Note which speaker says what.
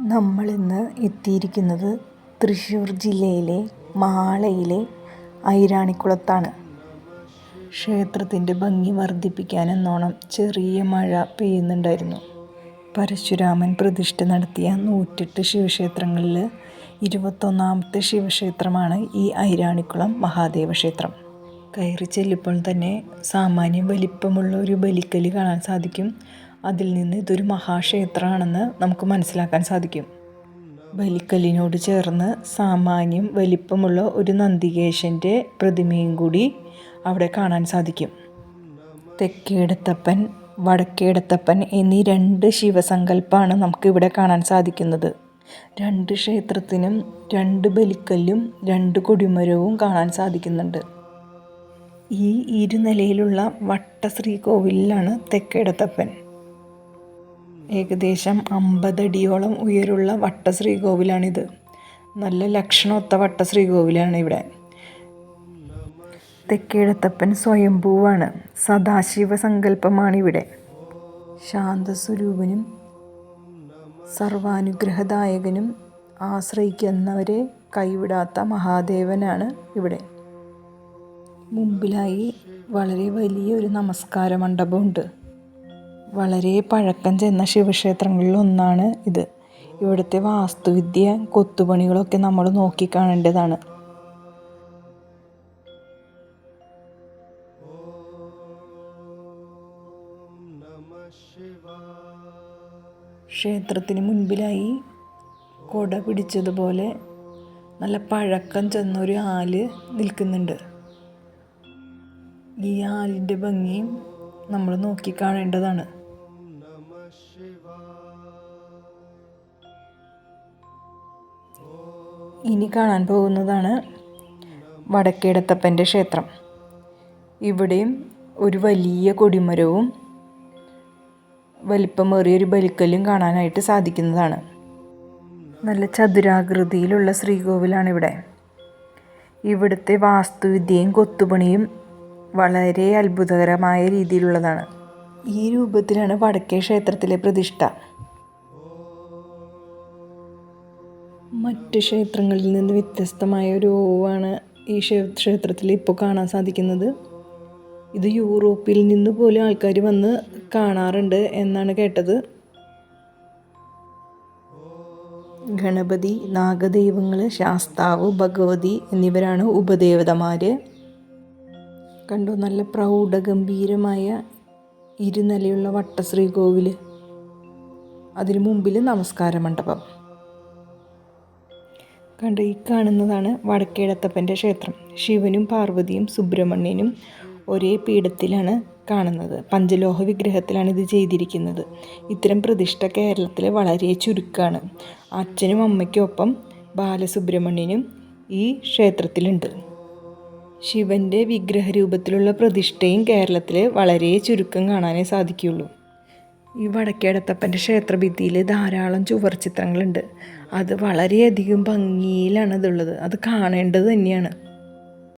Speaker 1: നമ്മളിന്ന് എത്തിയിരിക്കുന്നത് തൃശ്ശൂർ ജില്ലയിലെ മാളയിലെ ഐരാണിക്കുളത്താണ്. ക്ഷേത്രത്തിന്റെ ഭംഗി വർദ്ധിപ്പിക്കാനെന്നോണം ചെറിയ മഴ പെയ്യുന്നുണ്ടായിരുന്നു. പരശുരാമൻ പ്രതിഷ്ഠ നടത്തിയ നൂറ്റെട്ട് ശിവക്ഷേത്രങ്ങളിൽ ഇരുപത്തൊന്നാമത്തെ ശിവക്ഷേത്രമാണ് ഈ ഐരാണിക്കുളം മഹാദേവ ക്ഷേത്രം കയറി ചെല്ലുമ്പോൾ തന്നെ സാമാന്യം വലിപ്പമുള്ള ഒരു ബലിക്കൽ കാണാൻ സാധിക്കും. അതിൽ നിന്ന് ഇതൊരു മഹാക്ഷേത്രമാണെന്ന് നമുക്ക് മനസ്സിലാക്കാൻ സാധിക്കും. ബലിക്കല്ലിനോട് ചേർന്ന് സാമാന്യം വലിപ്പമുള്ള ഒരു നന്ദികേശന്റെ പ്രതിമയും കൂടി അവിടെ കാണാൻ സാധിക്കും. തെക്കേടത്തപ്പൻ വടക്കേടത്തപ്പൻ എന്നീ രണ്ട് ശിവസങ്കല്പമാണ് നമുക്കിവിടെ കാണാൻ സാധിക്കുന്നത്. രണ്ട് ക്ഷേത്രത്തിനും രണ്ട് ബലിക്കല്ലും രണ്ട് കൊടിമരവും കാണാൻ സാധിക്കുന്നുണ്ട്. ഈ ഇരുനിലയിലുള്ള വട്ടശ്രീകോവിലാണ് തെക്കേടത്തപ്പൻ. ഏകദേശം അമ്പതടിയോളം ഉയരുള്ള വട്ടശ്രീകോവിലാണിത്. നല്ല ലക്ഷണമൊത്ത വട്ടശ്രീകോവിലാണ് ഇവിടെ. തെക്കേടത്തപ്പൻ സ്വയംഭൂവാണ്. സദാശിവ സങ്കല്പമാണിവിടെ. ശാന്തസ്വരൂപനും സർവാനുഗ്രഹദായകനും ആശ്രയിക്കുന്നവരെ കൈവിടാത്ത മഹാദേവനാണ് ഇവിടെ. മുമ്പിലായി വളരെ വലിയൊരു നമസ്കാര മണ്ഡപമുണ്ട് വളരെ പഴക്കം ചെന്ന ശിവക്ഷേത്രങ്ങളിൽ ഒന്നാണ് ഇത്. ഇവിടുത്തെ വാസ്തുവിദ്യ കൊത്തുപണികളൊക്കെ നമ്മൾ നോക്കിക്കാണേണ്ടതാണ് ക്ഷേത്രത്തിന് മുൻപിലായി കൊട പിടിച്ചതുപോലെ നല്ല പഴക്കം ചെന്നൊരു ആൽ നിൽക്കുന്നുണ്ട്. ഈ ആലിന്റെ ഭംഗിയും നമ്മൾ നോക്കിക്കാണേണ്ടതാണ് ഇനി കാണാൻ പോകുന്നതാണ് വടക്കേടത്തപ്പന്റെ ക്ഷേത്രം. ഇവിടെയും ഒരു വലിയ കൊടിമരവും വലിപ്പമേറിയൊരു ബലിക്കല്ലും കാണാനായിട്ട് സാധിക്കുന്നതാണ്. നല്ല ചതുരാകൃതിയിലുള്ള ശ്രീകോവിലാണിവിടെ. ഇവിടുത്തെ വാസ്തുവിദ്യയും കൊത്തുപണിയും വളരെ അത്ഭുതകരമായ രീതിയിലുള്ളതാണ്. ഈ രൂപത്തിലാണ് വടക്കേ ക്ഷേത്രത്തിലെ പ്രതിഷ്ഠ. മറ്റ് ക്ഷേത്രങ്ങളിൽ നിന്ന് വ്യത്യസ്തമായ ഒരു ഓവാണ് ഈ ക്ഷേത്രത്തിൽ ഇപ്പോൾ കാണാൻ സാധിക്കുന്നത്. ഇത് യൂറോപ്പിൽ നിന്ന് പോലും ആൾക്കാർ വന്ന് കാണാറുണ്ട് എന്നാണ് കേട്ടത്. ഗണപതി നാഗദൈവങ്ങൾ ശാസ്താവ് ഭഗവതി എന്നിവരാണ് ഉപദേവതമാർ കണ്ടു നല്ല പ്രൗഢഗംഭീരമായ ഇരുനിലയുള്ള വട്ടശ്രീകോവിൽ അതിനു മുമ്പിൽ നമസ്കാര മണ്ഡപം കണ്ട് ഈ കാണുന്നതാണ് വടക്കേടത്തപ്പന്റെ ക്ഷേത്രം. ശിവനും പാർവതിയും സുബ്രഹ്മണ്യനും ഒരേ പീഠത്തിലാണ് കാണുന്നത്. പഞ്ചലോഹ വിഗ്രഹത്തിലാണ് ഇത് ചെയ്തിരിക്കുന്നത്. ഇത്തരം പ്രതിഷ്ഠ കേരളത്തിൽ വളരെ ചുരുക്കമാണ് അച്ഛനും അമ്മയ്ക്കൊപ്പം ബാലസുബ്രഹ്മണ്യനും ഈ ക്ഷേത്രത്തിലുണ്ട്. ശിവന്റെ വിഗ്രഹരൂപത്തിലുള്ള പ്രതിഷ്ഠയും കേരളത്തിൽ വളരെ ചുരുക്കം കാണാനേ സാധിക്കുകയുള്ളൂ. ഈ വടക്കേടത്തപ്പന്റെ ക്ഷേത്രഭിത്തിയിൽ ധാരാളം ചുവർ ചിത്രങ്ങളുണ്ട്. അത് വളരെയധികം ഭംഗിയിലാണ് അതുള്ളത് അത് കാണേണ്ടത് തന്നെയാണ്.